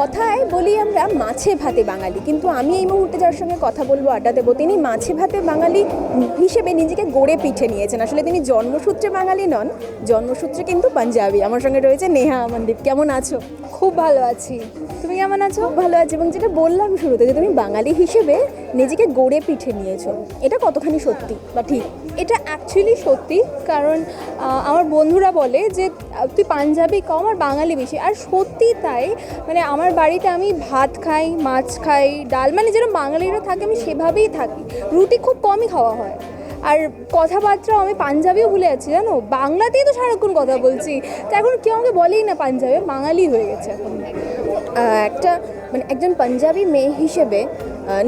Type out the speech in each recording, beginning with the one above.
কথায় বলি আমরা মাছে ভাতে বাঙালি। কিন্তু আমি এই মুহূর্তে যার সঙ্গে কথা বলব, আড্ডা দেবো, তিনি মাছে ভাতে বাঙালি হিসেবে নিজেকে গড়ে পিঠে নিয়েছেন। আসলে তিনি জন্মসূত্রে বাঙালি নন, জন্মসূত্রে কিন্তু পাঞ্জাবি। আমার সঙ্গে রয়েছে নেহা আমনদীপ। কেমন আছো? খুব ভালো আছি। কেমন আছো? ভালো আছে। এবং যেটা বললাম শুরুতে যে তুমি বাঙালি হিসেবে নিজেকে গড়ে পিঠে নিয়েছো, এটা কতখানি সত্যি বা ঠিক? এটা অ্যাকচুয়ালি সত্যি, কারণ আমার বন্ধুরা বলে যে তুই পাঞ্জাবি কম আর বাঙালি বেশি। আর সত্যি তাই মানে আমার বাড়িতে আমি ভাত খাই, মাছ খাই, ডাল মানে যেরকম বাঙালিরা থাকে, আমি সেভাবেই থাকি। রুটি খুব কমই খাওয়া হয়। আর কথাবার্তাও আমি পাঞ্জাবিও ভুলে যাচ্ছি, জানো? বাংলাতেই তো সারাক্ষণ কথা বলছি। তো এখন কেউ আমাকে বলেই না পাঞ্জাবে, বাঙালি হয়ে গেছে এখন। একটা মানে একজন পাঞ্জাবি মেয়ে হিসেবে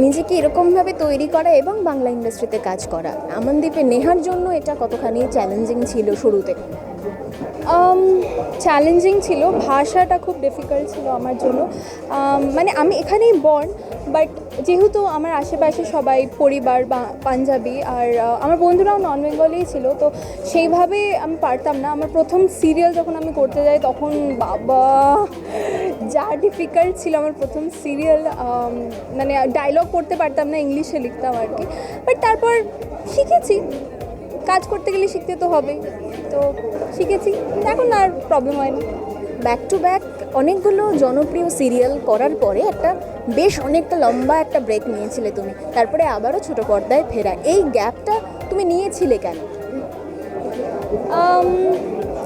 নিজেকে এরকমভাবে তৈরি করা এবং বাংলা ইন্ডাস্ট্রিতে কাজ করা। আমনদীপে নেহার জন্য এটা কতখানি চ্যালেঞ্জিং ছিল শুরুতে? চ্যালেঞ্জিং ছিল, ভাষাটা খুব ডিফিকাল্ট ছিল আমার জন্য। মানে আমি এখানেই বর্ন বাট যেহেতু আমার আশেপাশে সবাই পরিবার বা পাঞ্জাবি, আর আমার বন্ধুরাও নন বেঙ্গলেই ছিল, তো সেইভাবে আমি পারতাম না। আমার প্রথম সিরিয়াল যখন আমি করতে যাই, তখন বাবা, যা ডিফিকাল্ট ছিল আমার প্রথম সিরিয়াল মানে ডায়লগ করতে পারতাম না ইংলিশে লিখতাম আর কি। বাট তারপর শিখেছি। কাজ করতে গেলে শিখতে তো হবে তো শিখেছি। এখন আর প্রবলেম হয় না। ব্যাক টু ব্যাক অনেকগুলো জনপ্রিয় সিরিয়াল করার পরে একটা বেশ অনেকটা লম্বা একটা ব্রেক নিয়েছিলে তুমি। তারপরে আবারও ছোট পর্দায় ফেরা। এই গ্যাপটা তুমি নিয়েছিলে কেন?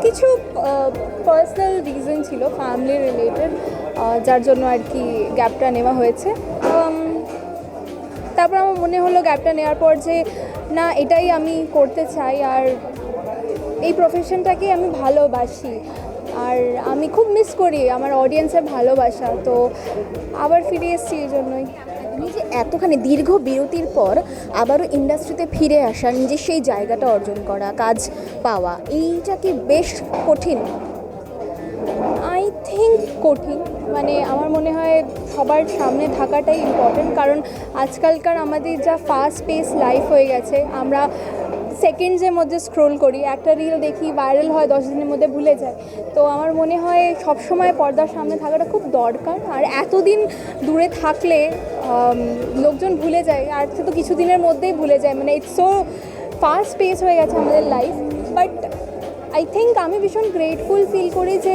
কিছু পার্সোনাল রিজন ছিল ফ্যামিলি রিলেটেড যার জন্য আর কি গ্যাপটা নেওয়া হয়েছে। তারপর আমার মনে হলো গ্যাপটা নেওয়ার পর যে, না, এটাই আমি করতে চাই, আর এই প্রফেশনটাকে আমি ভালোবাসি। আর আমি খুব মিস করি আমার অডিয়েন্সের ভালোবাসা তো আবার ফিরে এসেছি এই জন্যই। নিজে এতখানি দীর্ঘ বিরতির পর আবারও ইন্ডাস্ট্রিতে ফিরে আসা নিজের সেই জায়গাটা অর্জন করা কাজ পাওয়া এইটা কি বেশ কঠিন? আই থিঙ্ক কঠিন। মানে আমার মনে হয় সবার সামনে থাকাটাই ইম্পর্টেন্ট কারণ আজকালকার আমাদের যা ফাস্ট পেস লাইফ হয়ে গেছে আমরা সেকেন্ডসের মধ্যে স্ক্রোল করি, একটা রিল দেখি ভাইরাল হয়, দশ দিনের মধ্যে ভুলে যায়। তো আমার মনে হয় সবসময় পর্দার সামনে থাকাটা খুব দরকার। আর এতদিন দূরে থাকলে লোকজন ভুলে যায়। আর সে তো কিছুদিনের মধ্যেই ভুলে যায়। মানে ইটস সো ফাস্ট পেস হয়ে গেছে আমাদের লাইফ বাট আই থিঙ্ক আমি ভীষণ গ্রেটফুল ফিল করি যে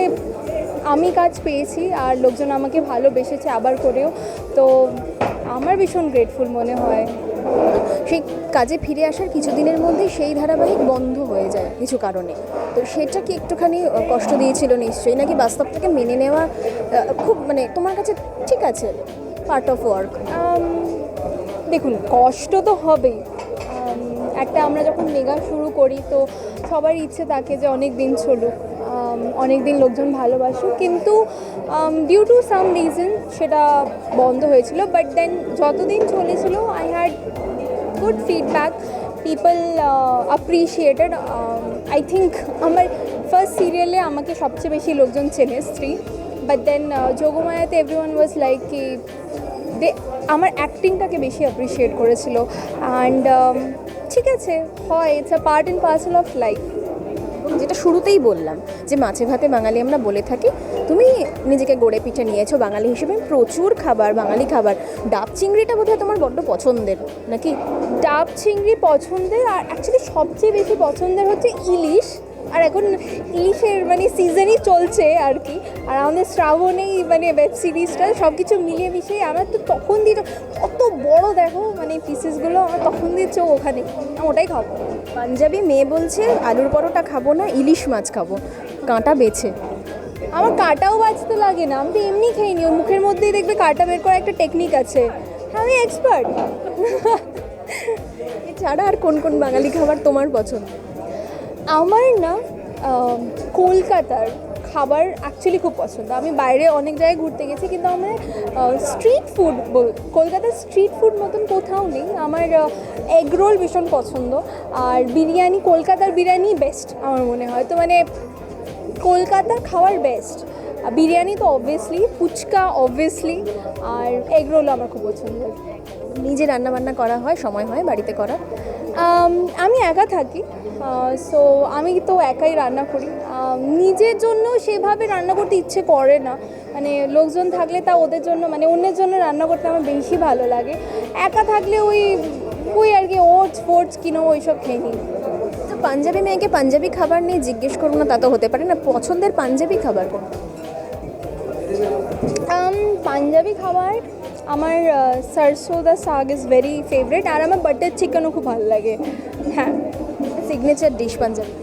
আমি কাজ পেয়েছি আর লোকজন আমাকে ভালোবেসেছে আবার করেও। তো আমার ভীষণ গ্রেটফুল মনে হয়। সেই কাজে ফিরে আসার কিছুদিনের মধ্যেই সেই ধারাবাহিক বন্ধ হয়ে যায় কিছু কারণে। তো সেটা কি একটুখানি কষ্ট দিয়েছিল নিশ্চয়ই, নাকি বাস্তবটাকে মেনে নেওয়া খুব মানে তোমার কাছে ঠিক আছে? পার্ট অফ ওয়ার্ক দেখুন, কষ্ট তো হবেই। একটা আমরা যখন মেগা শুরু করি, তো সবার ইচ্ছে থাকে যে অনেক দিন চলুক। অনেক দিন লোকজন ভালোবাসুক কিন্তু ডিউ টু সাম রিজন সেটা বন্ধ হয়েছিল বাট দেন যতদিন চলেছিল I had good feedback people appreciated I think আমার ফার্স্ট সিরিয়ালে আমাকে সবচেয়ে বেশি লোকজন চেনে স্ত্রী বাট দেন যোগমায়াতে এভরি ওয়ান ওয়াজ লাইক কি দে আমার অ্যাক্টিংটাকে বেশি অ্যাপ্রিসিয়েট করেছিল অ্যান্ড ঠিক আছে, হয় it's a part and parcel of life যেটা শুরুতেই বললাম, যে মাছে ভাতে বাঙালি আমরা বলে থাকি, তুমি নিজেকে গড়ে পিঠে নিয়েছো, বাঙালি হিসেবে প্রচুর খাবার, বাঙালি খাবার। ডাব চিংড়িটা বোধহয় তোমার বড্ড পছন্দের, নাকি? ডাব চিংড়ি পছন্দের, আর অ্যাকচুয়ালি সবচেয়ে বেশি পছন্দের হচ্ছে ইলিশ। আর এখন ইলিশের মানে সিজনই চলছে আর কি। আর আমাদের শ্রাবণেই মানে ওয়েব সিরিজটা সব কিছু মিলিয়ে মিশিয়ে আমার তো তখন দিয়ে কত বড় দেখো মানে পিসেসগুলো আমার তখন দিচ্ছ ওখানে। আমি ওটাই খাব। পাঞ্জাবি মেয়ে বলছে আলুর পরোটা খাব না ইলিশ মাছ খাব। কাঁটা বেছে। আমার কাঁটাও বাজতে লাগে না আমি তো এমনি খেয়ে নিই ওর মুখের মধ্যেই দেখবে কাঁটা বের করার একটা টেকনিক আছে। হ্যাঁ আমি এক্সপার্ট এছাড়া আর কোন কোন বাঙালি খাবার তোমার পছন্দ? আমার না কলকাতার খাবার অ্যাকচুয়ালি খুব পছন্দ। আমি বাইরে অনেক জায়গায় ঘুরতে গেছি, কিন্তু আমার স্ট্রিট ফুড কলকাতার স্ট্রিট ফুড মতন কোথাও নেই। আমার এগ রোল ভীষণ পছন্দ, আর বিরিয়ানি, কলকাতার বিরিয়ানি বেস্ট আমার মনে হয়। তো মানে কলকাতার খাবার বেস্ট বিরিয়ানি তো অবভিয়াসলি ফুচকা অবভিয়াসলি আর এগ রোল আমার খুব পছন্দ নিজে রান্না বান্না করা হয়, সময় হয় বাড়িতে করা আম, আমি একা থাকি সো আমি তো একাই রান্না করি। নিজের জন্য সেভাবে রান্না করতে ইচ্ছে করে না। মানে লোকজন থাকলে তা ওদের জন্য মানে অন্যের জন্য রান্না করতে আমার বেশি ভালো লাগে। একা থাকলে ওই ওই আর কি ওটস ফোটস কিনো ওইসব খেয়ে নিই। তো পাঞ্জাবি মেয়েকে পাঞ্জাবি খাবার নিয়ে জিজ্ঞেস করব না তা তো হতে পারে না। পছন্দের পাঞ্জাবি খাবার কোনটা? Um, পাঞ্জাবি খাবার আমার সারসো দা শাক ইজ ভেরি ফেভারিট আর আমার বাটার চিকেনও খুব ভালো লাগে। হ্যাঁ signature dish Punjabi.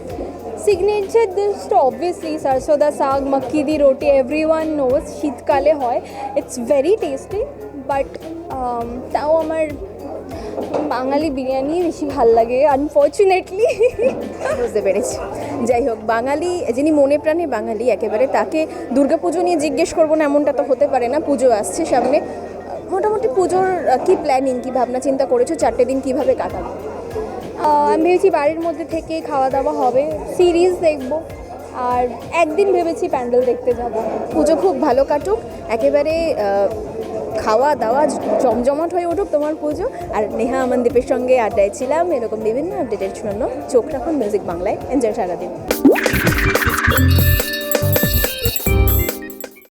Signature dish তো অবভিয়াসলি সারসো দা শাক মাক্কি দি রুটি এভরি ওয়ান নোজ শীতকালে হয়। ইটস ভেরি টেস্টি বাট তাও আমার বাঙালি বিরিয়ানি বেশি ভালো লাগে আনফর্চুনেটলি বুঝতে পেরেছি। যাই হোক, বাঙালি, যিনি মনে প্রাণে বাঙালি একেবারে, তাকে দুর্গাপুজো নিয়ে জিজ্ঞেস করব না, এমনটা তো হতে পারে না, পুজো আসছে সামনে। মোটামুটি পুজোর কি প্ল্যানিং কি ভাবনা চিন্তা করেছ? চারটে দিন কীভাবে কাটাবে আমি ভেবেছি বাড়ির মধ্যে থেকে খাওয়া দাওয়া হবে সিরিজ দেখব। আর একদিন ভেবেছি প্যান্ডেল দেখতে যাব। পুজো খুব ভালো কাটুক, একেবারে খাওয়া দাওয়া জমজমাট হয়ে উঠুক তোমার পুজো। আর নেহা আমানদীপের সঙ্গে আড্ডায় ছিলাম, এরকম বিভিন্ন আপডেটের জন্য চোখ রাখুন মিউজিক বাংলায় এনজয় সারাদিন।